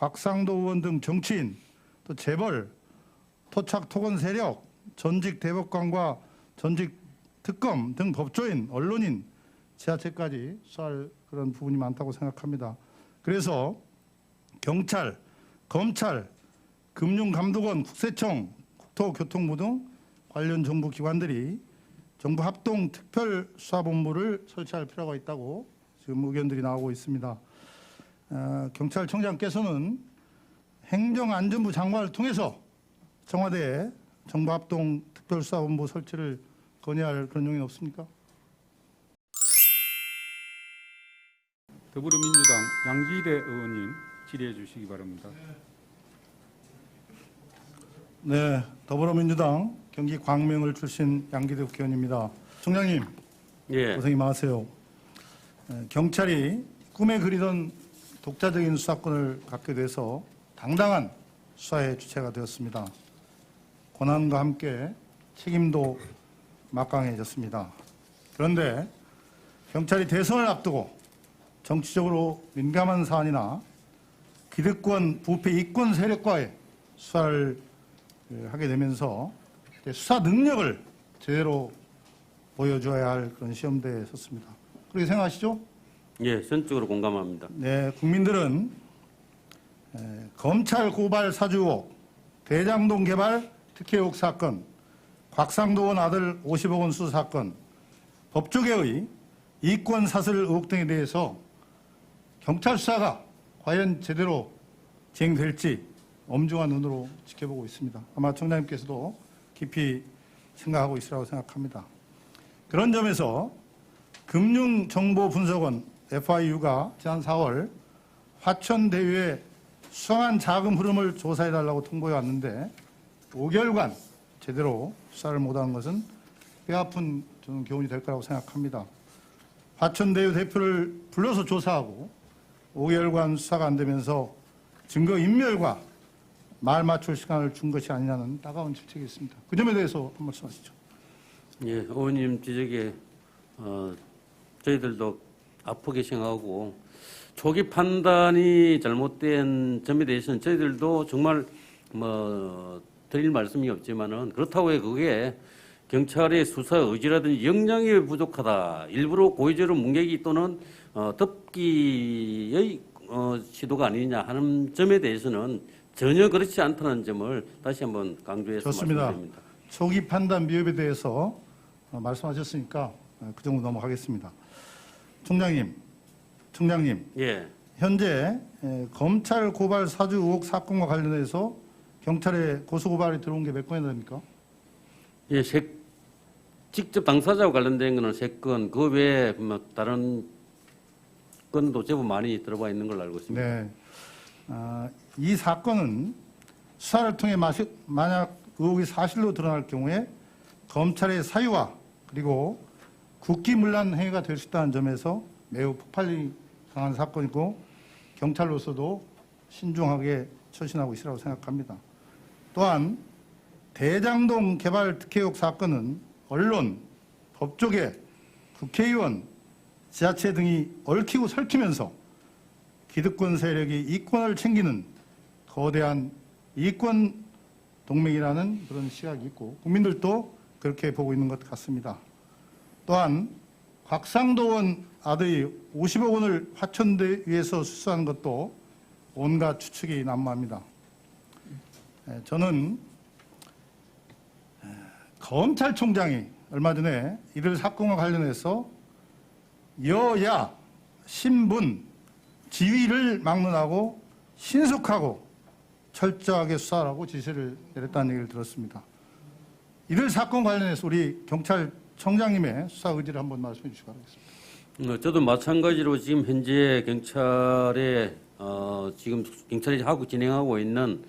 곽상도 의원 등 정치인, 또 재벌, 토착 토건 세력, 전직 대법관과 전직 특검 등 법조인, 언론인, 지하철까지 수사할 그런 부분이 많다고 생각합니다. 그래서 경찰, 검찰, 금융감독원, 국세청, 국토교통부 등 관련 정부 기관들이 정부 합동 특별수사본부를 설치할 필요가 있다고 지금 의견들이 나오고 있습니다. 어, 경찰청장께서는 행정안전부 장관을 통해서 청와대에 정부 합동 특별수사본부 설치를 건의할 그런 용인 없습니까? 더불어민주당 양기대 의원님 질의해 주시기 바랍니다. 네, 더불어민주당 경기 광명을 출신 양기대 국회의원입니다. 총장님 예, 고생이 많으세요. 에, 경찰이 꿈에 그리던 독자적인 수사권을 갖게 돼서 당당한 수사의 주체가 되었습니다. 고난과 함께 책임도 막강해졌습니다. 그런데 경찰이 대선을 앞두고 정치적으로 민감한 사안이나 기득권, 부패, 이권 세력과의 수사를 에, 하게 되면서 수사 능력을 제대로 보여줘야 할 그런 시험대에 섰습니다. 그렇게 생각하시죠? 예, 전적으로 공감합니다. 네, 국민들은 에, 검찰 고발 사주 의혹, 대장동 개발 특혜 의혹 사건, 곽상도원 아들 50억 원 수수 사건, 법조계의 이권 사슬 의혹 등에 대해서 경찰 수사가 과연 제대로 진행될지 엄중한 눈으로 지켜보고 있습니다. 아마 청장님께서도 깊이 생각하고 있으라고 생각합니다. 그런 점에서 금융정보분석원 FIU가 지난 4월 화천 대유의 수상한 자금 흐름을 조사해 달라고 통보해 왔는데 5개월간 제대로 수사를 못한 것은 뼈아픈 저는 교훈이 될 거라고 생각합니다. 화천대유 대표를 불러서 조사하고 5개월간 수사가 안 되면서 증거 인멸과 말 맞출 시간을 준 것이 아니냐는 따가운 질책이 있습니다. 그 점에 대해서 한 말씀 하시죠. 예, 의원님 지적에 어, 저희들도 아프게 생각하고 초기 판단이 잘못된 점에 대해서는 저희들도 정말 뭐 드릴 말씀이 없지만은 그렇다고 해 그게 경찰의 수사 의지라든지 역량이 부족하다. 일부러 고의적으로 문개기 또는 어, 덮기의 어, 시도가 아니냐 하는 점에 대해서는 전혀 그렇지 않다는 점을 다시 한번 강조해서 좋습니다. 말씀드립니다. 초기 판단 미흡에 대해서 어, 말씀하셨으니까 어, 그 정도 넘어가겠습니다. 총장님, 총장님, 예. 현재 에, 검찰 고발 사주 의혹 사건과 관련해서 경찰에 고소 고발이 들어온 게 몇 건이나 됩니까? 예, 세, 직접 당사자와 관련된 거는 세 건, 그 외에 뭐 다른 건도 제법 많이 들어가 있는 걸로 알고 있습니다. 네. 아, 이 사건은 수사를 통해 마시, 만약 의혹이 사실로 드러날 경우에 검찰의 사유와 그리고 국기문란 행위가 될 수 있다는 점에서 매우 폭발력이 강한 사건이고 경찰로서도 신중하게 처신하고 있으라고 생각합니다. 또한 대장동 개발 특혜 의혹 사건은 언론, 법조계, 국회의원, 지자체 등이 얽히고 설키면서 기득권 세력이 이권을 챙기는 거대한 이권 동맹이라는 그런 시각이 있고 국민들도 그렇게 보고 있는 것 같습니다. 또한 곽상도원 아들이 50억 원을 화천대유에서 수수한 것도 온갖 추측이 난무합니다. 에, 저는 에, 검찰총장이 얼마 전에 이들 사건과 관련해서 여야 신분 지위를 막론하고 신속하고 철저하게 수사하라고 지시를 내렸다는 얘기를 들었습니다. 이들 사건 관련해서 우리 경찰 청장님의 수사 의지를 한번 말씀해 주시기 바라겠습니다. 어, 저도 마찬가지로 지금 현재 경찰에 어, 지금 경찰이 하고 진행하고 있는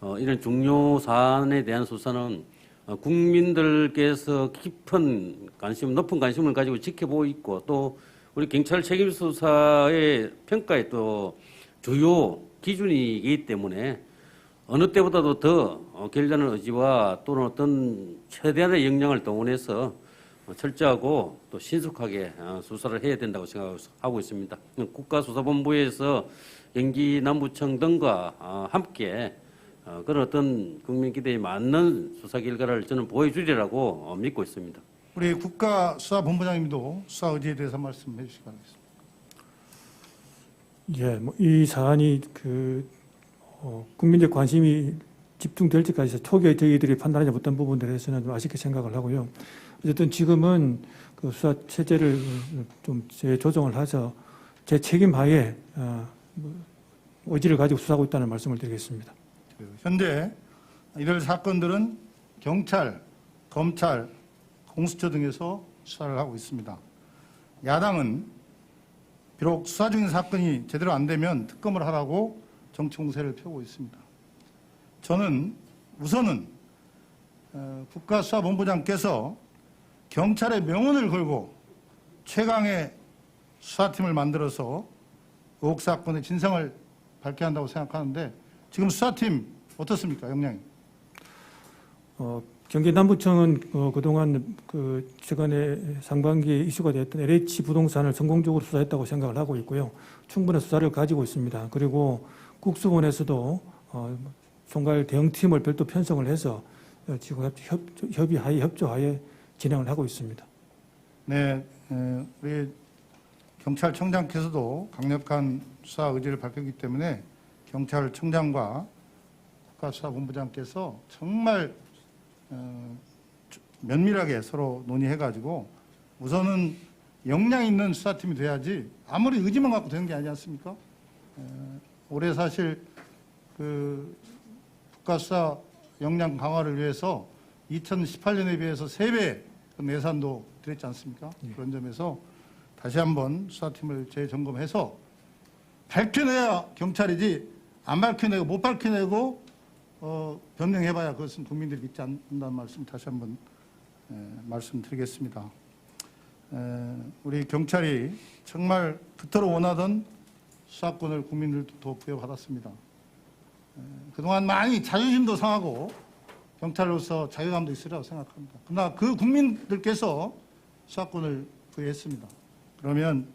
어, 이런 중요 사안에 대한 수사는 어, 국민들께서 깊은 관심, 높은 관심을 가지고 지켜보고 있고 또 우리 경찰 책임 수사의 평가의 또 주요 기준이기 때문에 어느 때보다도 더 어, 결단의 의지와 또는 어떤 최대한의 역량을 동원해서 어, 철저하고 또 신속하게 어, 수사를 해야 된다고 생각하고 있습니다. 국가수사본부에서 경기 남부청 등과 어, 함께 어, 그런 어떤 국민 기대에 맞는 수사 결과를 저는 보여주리라고 어, 믿고 있습니다. 우리 국가수사본부장님도 수사 의지에 대해서 말씀해 주시기 바라겠습니다. 예, 뭐 이 사안이 그 어, 국민적 관심이 집중될 때까지 초기에 저희들이 판단하지 못한 부분들에 대해서는 좀 아쉽게 생각을 하고요. 어쨌든 지금은 그 수사 체제를 좀 재조정을 해서 제 책임 하에 어, 뭐 의지를 가지고 수사하고 있다는 말씀을 드리겠습니다. 그 현재 이들 사건들은 경찰, 검찰, 공수처 등에서 수사를 하고 있습니다. 야당은 비록 수사 중인 사건이 제대로 안 되면 특검을 하라고 정치 공세를 펴고 있습니다. 저는 우선은 어, 국가수사본부장께서 경찰의 명운을 걸고 최강의 수사팀을 만들어서 의혹 사건의 진상을 밝혀야 한다고 생각하는데 지금 수사팀 어떻습니까, 역량이? 어, 경기 남부청은 어, 그동안 그 최근에 상반기에 이슈가 됐던 LH 부동산을 성공적으로 수사했다고 생각을 하고 있고요. 충분한 수사를 가지고 있습니다. 그리고 국수본에서도 어, 총괄 대응팀을 별도 편성을 해서 어, 지금 협, 협, 협의하에 협조하에 진행을 하고 있습니다. 네, 에, 우리 경찰청장께서도 강력한 수사 의지를 밝혔기 때문에 경찰청장과 국가수사본부장께서 정말 어, 면밀하게 서로 논의해가지고 우선은 역량 있는 수사팀이 돼야지 아무리 의지만 갖고 되는 게 아니지 않습니까? 에, 올해 사실 그 국가수사 역량 강화를 위해서 2018년에 비해서 3배 예산도 드렸지 않습니까? 그런 점에서 다시 한번 수사팀을 재점검해서 밝혀내야 경찰이지 안 밝혀내고 못 밝혀내고 어, 변명해봐야 그것은 국민들이 믿지 않는다는 말씀 다시 한번 에, 말씀드리겠습니다. 에, 우리 경찰이 정말 그토록 원하던 수사권을 국민들도 부여받았습니다. 에, 그동안 많이 자존심도 상하고 경찰로서 자괴감도 있으리라고 생각합니다. 그러나 그 국민들께서 수사권을 부여했습니다. 그러면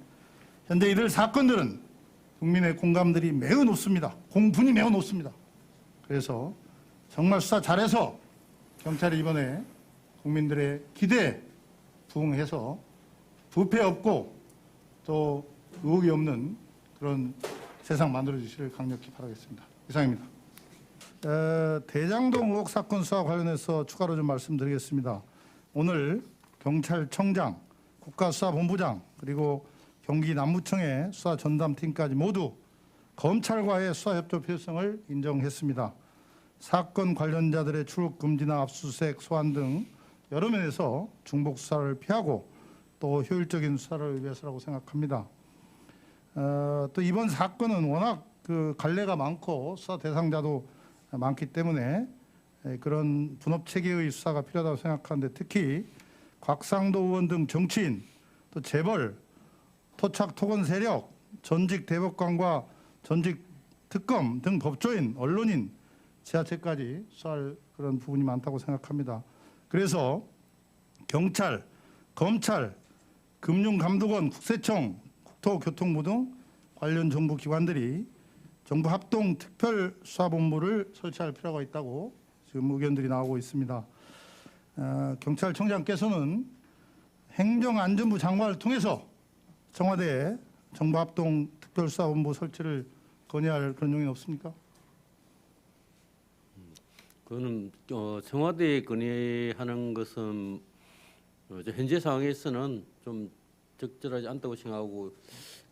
현재 이들 사건들은 국민의 공감들이 매우 높습니다. 공분이 매우 높습니다. 그래서 정말 수사 잘해서 경찰이 이번에 국민들의 기대에 부응해서 부패 없고 또 의혹이 없는 그런 세상 만들어 주시를 강력히 바라겠습니다. 이상입니다. 에, 대장동 의혹 사건 수사 관련해서 추가로 좀 말씀드리겠습니다. 오늘 경찰청장, 국가수사본부장 그리고 경기 남부청의 수사 전담팀까지 모두 검찰과의 수사 협조 필요성을 인정했습니다. 사건 관련자들의 출국 금지나 압수수색, 소환 등 여러 면에서 중복 수사를 피하고 또 효율적인 수사를 위해서라고 생각합니다. 어, 또 이번 사건은 워낙 그 갈래가 많고 수사 대상자도 많기 때문에 에, 그런 분업 체계의 수사가 필요하다고 생각하는데 특히 곽상도 의원 등 정치인 또 재벌 토착 토건 세력 전직 대법관과 전직 특검 등 법조인 언론인 지하체까지 수사할 그런 부분이 많다고 생각합니다. 그래서 경찰, 검찰, 금융감독원, 국세청, 국토교통부 등 관련 정부 기관들이 정부 합동 특별 수사본부를 설치할 필요가 있다고 지금 의견들이 나오고 있습니다. 어, 경찰청장께서는 행정안전부 장관을 통해서 청와대에 정부 합동 특별 수사본부 설치를 건의할 그런 용의는 없습니까? 그거는 어, 청와대에 건의하는 것은 어, 저 현재 상황에서는 좀 적절하지 않다고 생각하고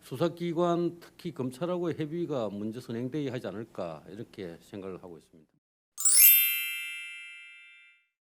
수사기관 특히 검찰하고의 협의가 먼저 선행돼야 하지 않을까 이렇게 생각을 하고 있습니다.